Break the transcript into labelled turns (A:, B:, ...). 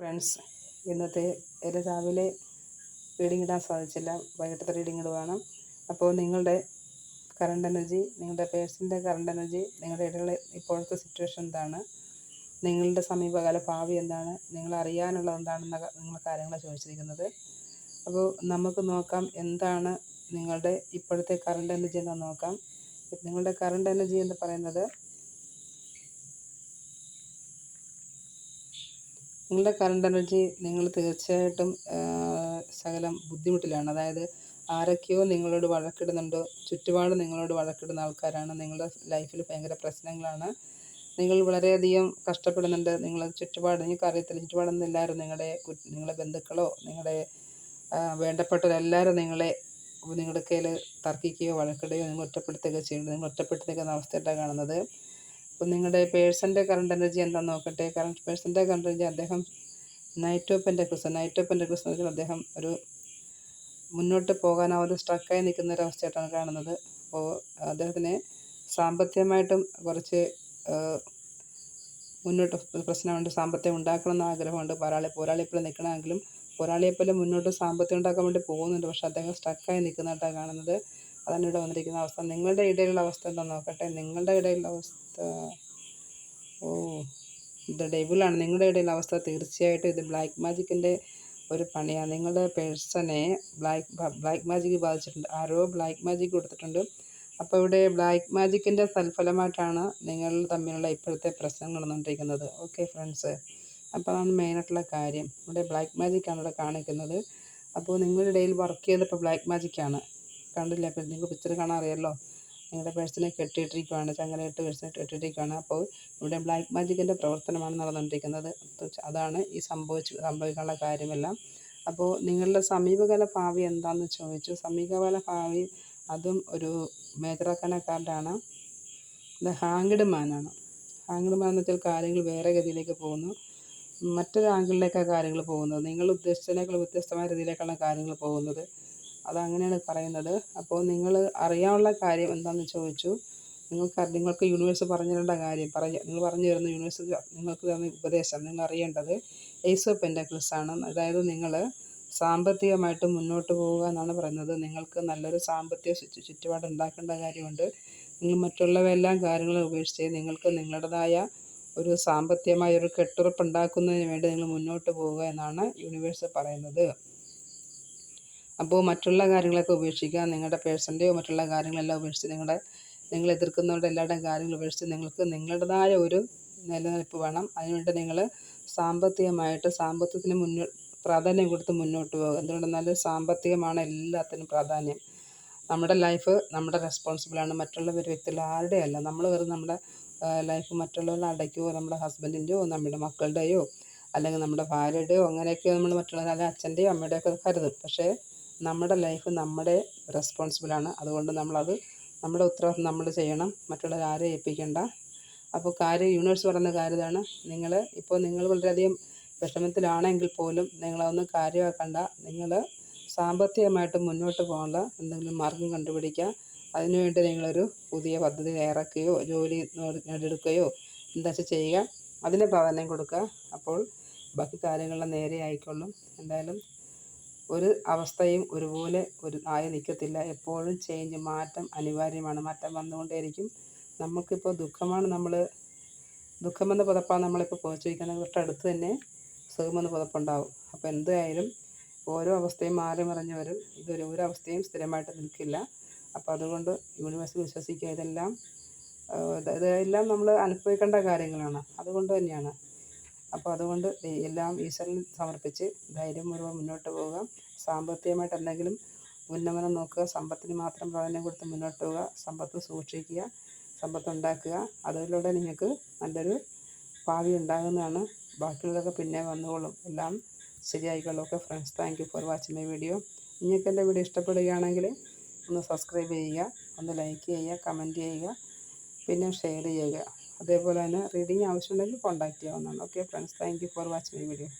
A: Friends ഇന്നത്തെ രാവിലെ reading ഇടാൻ സാധിച്ചില്ല. വൈകിട്ടത്തെ റീഡിംഗ് ഇടുവാണ്. അപ്പോൾ നിങ്ങളുടെ കറണ്ട് എനർജി നിങ്ങളുടെ പേഴ്സിന്റെ കറണ്ട് എനർജി നിങ്ങളുടെ ഇടയിലെ ഇപ്പോഴത്തെ സിറ്റുവേഷൻ എന്താണ്? നിങ്ങളുടെ സമീപകാല ഭാവി എന്താണ്? നിങ്ങൾ അറിയാനുള്ളത് എന്താണെന്ന നിങ്ങൾ കാര്യങ്ങൾ ചോദിച്ചിരിക്കുന്നത്. അപ്പോൾ നമുക്ക് നോക്കാം എന്താണ് നിങ്ങളുടെ ഇപ്പോഴത്തെ കറണ്ട് എനർജി എന്ന് നോക്കാം. നിങ്ങളുടെ കറണ്ട് എനർജി എന്ന് പറയുന്നത് നിങ്ങളുടെ കറണ്ട് എനർജി നിങ്ങൾ തീർച്ചയായിട്ടും ശകലം ബുദ്ധിമുട്ടിലാണ്. അതായത് ആരൊക്കെയോ നിങ്ങളോട് വഴക്കിടുന്നുണ്ടോ ചുറ്റുപാട് നിങ്ങളോട് വഴക്കിടുന്ന ആൾക്കാരാണ്. നിങ്ങളുടെ ലൈഫിൽ ഭയങ്കര പ്രശ്നങ്ങളാണ്. നിങ്ങൾ വളരെയധികം കഷ്ടപ്പെടുന്നുണ്ട്. നിങ്ങൾ ചുറ്റുപാട് നിങ്ങൾക്ക് അറിയത്തില്ല ചുറ്റുപാടൊന്നും എല്ലാവരും നിങ്ങളുടെ നിങ്ങളുടെ ബന്ധുക്കളോ നിങ്ങളുടെ വേണ്ടപ്പെട്ടവരെല്ലാവരും നിങ്ങളെ നിങ്ങളുടെ കയ്യിൽ തർക്കിക്കുകയോ വഴക്കിടുകയോ നിങ്ങൾ ഒറ്റപ്പെടുത്തുകയോ ചെയ്യുന്നത് നിങ്ങൾ ഒറ്റപ്പെട്ടു നിൽക്കുന്ന അവസ്ഥയായിട്ടാണ് കാണുന്നത്. അപ്പം നിങ്ങളുടെ പേഴ്സന്റെ കറണ്ട് എനർജി എന്താണെന്ന് നോക്കട്ടെ. കറണ്ട് പേഴ്സന്റെ കറണ്ട് എനർജി അദ്ദേഹം knight of pentacles knight of എന്ന് വെച്ചാൽ അദ്ദേഹം ഒരു മുന്നോട്ട് ഒരു സ്ട്രക്കായി നിൽക്കുന്ന ഒരു അവസ്ഥയായിട്ടാണ് കാണുന്നത്. അപ്പോൾ അദ്ദേഹത്തിന് സാമ്പത്തികമായിട്ടും കുറച്ച് മുന്നോട്ട് പ്രശ്നമുണ്ട്. സാമ്പത്തികം ഉണ്ടാക്കണമെന്ന് ആഗ്രഹമുണ്ട്. പോരാളി പോരാളിയെപ്പോലെ നിൽക്കണമെങ്കിലും പോരാളിയെപ്പോലെ മുന്നോട്ട് സാമ്പത്തികം ഉണ്ടാക്കാൻ വേണ്ടി പോകുന്നുണ്ട്. പക്ഷേ അദ്ദേഹം സ്ട്രക്കായി നിൽക്കുന്നതായിട്ടാണ് കാണുന്നത്. അതാണ് ഇവിടെ വന്നിരിക്കുന്ന അവസ്ഥ. നിങ്ങളുടെ ഇടയിലുള്ള അവസ്ഥ എന്താ നോക്കട്ടെ? നിങ്ങളുടെ ഇടയിലുള്ള അവസ്ഥ ഓ ഇത് ഡെബിളാണ്. നിങ്ങളുടെ ഇടയിലുള്ള അവസ്ഥ തീർച്ചയായിട്ടും ഇത് ബ്ലാക്ക് മാജിക്കിന്റെ ഒരു പണിയാണ് നിങ്ങളുടെ പേഴ്സണെ ബ്ലാക്ക് ബ്ലാക്ക് മാജിക് ബാധിച്ചിട്ടുണ്ട്. ആരോ ബ്ലാക്ക് മാജിക് കൊടുത്തിട്ടുണ്ട്. അപ്പോൾ ഇവിടെ ബ്ലാക്ക് മാജിക്കിന്റെ തൽഫലമായിട്ടാണ് നിങ്ങൾ തമ്മിലുള്ള ഇപ്പോഴത്തെ പ്രശ്നം നടന്നുകൊണ്ടിരിക്കുന്നത്. Okay friends. അപ്പോൾ അതാണ് മെയിനായിട്ടുള്ള കാര്യം. ഇവിടെ ബ്ലാക്ക് മാജിക്കാണ് ഇവിടെ കാണിക്കുന്നത്. അപ്പോൾ നിങ്ങളുടെ ഇടയിൽ വർക്ക് ചെയ്തപ്പോൾ ബ്ലാക്ക് മാജിക്കാണ്. കണ്ടില്ല. അപ്പോൾ നിങ്ങൾക്ക് പിക്ചർ കാണാൻ അറിയാമല്ലോ നിങ്ങളുടെ പേഴ്സണെ കെട്ടിയിട്ടിരിക്കുകയാണ് ചങ്ങലയിട്ട് പേഴ്സണെ കെട്ടിയിട്ടിരിക്കുകയാണ് അപ്പോൾ ഇവിടെ ബ്ലാക്ക് മാജിക്കിന്റെ പ്രവർത്തനമാണ് നടന്നുകൊണ്ടിരിക്കുന്നത്. അതാണ് ഈ സംഭവിച്ചു സംഭവിക്കാനുള്ള കാര്യമെല്ലാം. അപ്പോൾ നിങ്ങളുടെ സമീപകാല ഭാവി എന്താണെന്ന് ചോദിച്ചു. സമീപകാല ഭാവി അതും ഒരു മേജറാക്കാന കാർഡാണ് ഇത് ഹാങ്ഡ് മാനാണ് ഹാങ്ഡ് മാൻ എന്ന് വെച്ചാൽ കാര്യങ്ങൾ വേറെ ഗതിയിലേക്ക് പോകുന്നു. മറ്റൊരു ആംഗിളിലേക്കാണ് കാര്യങ്ങൾ പോകുന്നത്. നിങ്ങൾ ഉദ്ദേശിച്ചതിനേക്കാൾ വ്യത്യസ്തമായ രീതിയിലേക്കാണ് കാര്യങ്ങൾ പോകുന്നത്. അതങ്ങനെയാണ് പറയുന്നത്. അപ്പോൾ നിങ്ങൾ അറിയാനുള്ള കാര്യം എന്താണെന്ന് ചോദിച്ചു. നിങ്ങൾക്ക് നിങ്ങൾക്ക് യൂണിവേഴ്സ് പറഞ്ഞു തരേണ്ട കാര്യം പറയ നിങ്ങൾ പറഞ്ഞു തരുന്ന യൂണിവേഴ്സ് നിങ്ങൾക്ക് തരുന്ന ഉപദേശം നിങ്ങൾ അറിയേണ്ടത് ഏസ് ഓഫ് പെന്റാക്കിൾസ് ആണ് അതായത് നിങ്ങൾ സാമ്പത്തികമായിട്ട് മുന്നോട്ട് പോവുക എന്നാണ് പറയുന്നത്. നിങ്ങൾക്ക് നല്ലൊരു സാമ്പത്തിക ചുറ്റുപാട് ഉണ്ടാക്കേണ്ട കാര്യമുണ്ട്. നിങ്ങൾ മറ്റുള്ളവയെല്ലാം കാര്യങ്ങൾ ഉപേക്ഷിച്ച് നിങ്ങൾക്ക് നിങ്ങളുടേതായ ഒരു സാമ്പത്തികമായ ഒരു കെട്ടുറപ്പ് ഉണ്ടാക്കുന്നതിന് വേണ്ടി നിങ്ങൾ മുന്നോട്ട് പോവുക എന്നാണ് യൂണിവേഴ്സ് പറയുന്നത്. അപ്പോൾ മറ്റുള്ള കാര്യങ്ങളൊക്കെ ഉപേക്ഷിക്കുക നിങ്ങളുടെ പേഴ്സന്റെയോ മറ്റുള്ള കാര്യങ്ങളെല്ലാം ഉപേക്ഷിച്ച് നിങ്ങളുടെ നിങ്ങൾ എതിർക്കുന്നവരുടെ എല്ലാവരുടെയും കാര്യങ്ങൾ ഉപേക്ഷിച്ച് നിങ്ങൾക്ക് നിങ്ങളുടേതായ ഒരു നിലനിൽപ്പ് വേണം. അതിനുവേണ്ടി നിങ്ങൾ സാമ്പത്തികമായിട്ട് സാമ്പത്തികത്തിന് മുന്നോ പ്രാധാന്യം കൊടുത്ത് മുന്നോട്ട് പോകുക എന്തുകൊണ്ടെന്നാൽ സാമ്പത്തികമാണ് എല്ലാത്തിനും പ്രാധാന്യം. നമ്മുടെ ലൈഫ് നമ്മുടെ റെസ്പോൺസിബിളാണ്. മറ്റുള്ള ഒരു വ്യക്തികൾ ആരുടെയല്ല. നമ്മൾ വെറുതെ നമ്മുടെ ലൈഫ് മറ്റുള്ളവരുടെ അടയ്ക്കുകയോ നമ്മുടെ ഹസ്ബൻഡിന്റെയോ നമ്മുടെ മക്കളുടെയോ അല്ലെങ്കിൽ നമ്മുടെ ഭാര്യയുടെയോ അങ്ങനെയൊക്കെ നമ്മൾ മറ്റുള്ള അല്ലെങ്കിൽ അച്ഛന്റെയോ അമ്മയുടെയോ ഒക്കെ കരുതും. പക്ഷേ നമ്മുടെ ലൈഫ് നമ്മുടെ റെസ്പോൺസിബിളാണ് അതുകൊണ്ട് നമ്മളത് നമ്മുടെ ഉത്തരവാദിത്വം നമ്മൾ ചെയ്യണം. മറ്റുള്ളവരെ ആരെ ഏൽപ്പിക്കേണ്ട. അപ്പോൾ കാര്യം യൂണിവേഴ്സ് പറയുന്ന കാര്യമാണ് നിങ്ങൾ ഇപ്പോൾ നിങ്ങൾ വളരെയധികം വിഷമത്തിലാണെങ്കിൽ പോലും നിങ്ങളതൊന്നും കാര്യമാക്കണ്ട. നിങ്ങൾ സാമ്പത്തികമായിട്ട് മുന്നോട്ട് പോകാനുള്ള എന്തെങ്കിലും മാർഗം കണ്ടുപിടിക്കുക. അതിനുവേണ്ടി നിങ്ങളൊരു പുതിയ പദ്ധതി ഇറക്കുകയോ ജോലി നേടിയെടുക്കുകയോ എന്താ വെച്ചാൽ ചെയ്യുക. അതിന് പ്രാധാന്യം കൊടുക്കുക. അപ്പോൾ ബാക്കി കാര്യങ്ങളെല്ലാം നേരെ ആയിക്കൊള്ളും എന്തായാലും ഒരു അവസ്ഥയും ഒരുപോലെ ഒരു ആയി നിൽക്കത്തില്ല. എപ്പോഴും ചേഞ്ച് മാറ്റം അനിവാര്യമാണ്. മാറ്റം വന്നുകൊണ്ടേയിരിക്കും നമുക്കിപ്പോൾ ദുഃഖമാണ് നമ്മൾ ദുഃഖമെന്ന പുതപ്പാണ് നമ്മളിപ്പോൾ പുതച്ചിരിക്കുന്നത് തൊട്ടടുത്ത് തന്നെ സുഖമെന്ന പുതപ്പുണ്ടാവും. അപ്പോൾ എന്തായാലും ഓരോ അവസ്ഥയും മാറി മറിഞ്ഞ് വരും ഇതൊരു ഒരു അവസ്ഥയും സ്ഥിരമായിട്ട് നിൽക്കില്ല. അപ്പോൾ അതുകൊണ്ട് യൂണിവേഴ്സിൽ വിശ്വസിക്കുക ഇതെല്ലാം ഇതെല്ലാം നമ്മൾ അനുഭവിക്കേണ്ട കാര്യങ്ങളാണ്. അതുകൊണ്ട് തന്നെയാണ്. അപ്പോൾ അതുകൊണ്ട് എല്ലാം ഈശ്വരൻ സമർപ്പിച്ച് ധൈര്യപൂർവം മുന്നോട്ട് പോവുക സാമ്പത്തികമായിട്ട് എന്തെങ്കിലും ഉന്നമനം നോക്കുക സമ്പത്തിന് മാത്രം പ്രാധാന്യം കൊടുത്ത് മുന്നോട്ട് പോവുക സമ്പത്ത് സൂക്ഷിക്കുക സമ്പത്ത് ഉണ്ടാക്കുക അതിലൂടെ നിങ്ങൾക്ക് നല്ലൊരു ഭാവി ഉണ്ടാകുന്നതാണ്. ബാക്കിയുള്ളതൊക്കെ പിന്നെ വന്നുകൊള്ളും എല്ലാം ശരിയായിക്കോളും. Okay friends thank you for watching my video. നിങ്ങൾക്ക് എന്റെ വീഡിയോ ഇഷ്ടപ്പെടുകയാണെങ്കിൽ ഒന്ന് സബ്സ്ക്രൈബ് ചെയ്യുക ഒന്ന് ലൈക്ക് ചെയ്യുക കമന്റ് ചെയ്യുക പിന്നെ ഷെയർ ചെയ്യുക. അതേപോലെ തന്നെ റീഡിങ് ആവശ്യമുണ്ടെങ്കിൽ കോൺടാക്റ്റ് ചെയ്യാവുന്നതാണ്. Okay friends thank you for watching my video.